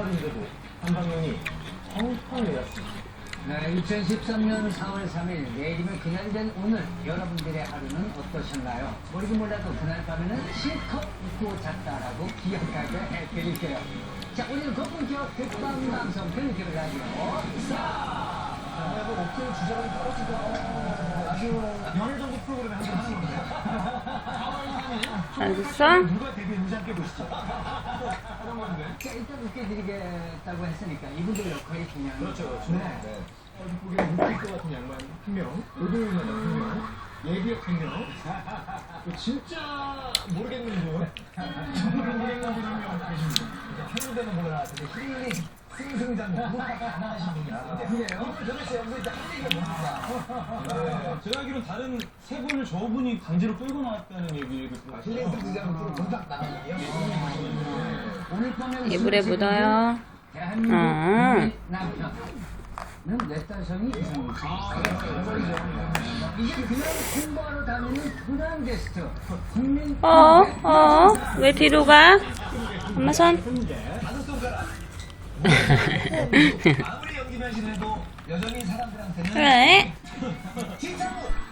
4월인데도 한방향이 펑펑 내렸습니다. 네, 2013년 4월 3일 내일이면 그날 된 오늘 여러분들의 하루는 어떠셨나요? 모르긴 몰라도 그날 밤에는 실컷 웃고 잤다라고 기억하게 해드릴게요. 자, 오늘 고품격 듣방 방송 별기를 라디오 스타! 그리고 목소리 주저감이 떨어지다. 아주 연예정보 프로그램에 한번 하는 건데. 4월 3일 알겠어? 누가 데뷔했는지 함께 보시죠. 하는 건데. 자, 일단 웃겨드리겠다고 했으니까 이분들 역할이 중요한 그렇죠. 그렇죠. 네. 얼굴에 웃길 것 같은 양반 한 명, 의도를 하는 한 명, 예비역 한 명, 또 진짜 모르겠는 분, 정말 모르겠는 분. 한국에는 몰라, 근데 힐링, 승승장구 하나하신 분이야. 그래요? 도대체 여기서 일단 할 얘기가 뭡니까? 제가 알기로는 다른 세 분을 저분이 강제로 끌고 나왔다는 얘기를 아, 힐링 승승장구 공작 나가는데요? 오늘 밤에 이불에 웃을 묻어요. 대한민국 아. 이게 공부하러 다니는 게스트 국민 어, 어, 왜 뒤로 가? 엄마 손. 사람들한테는 그래.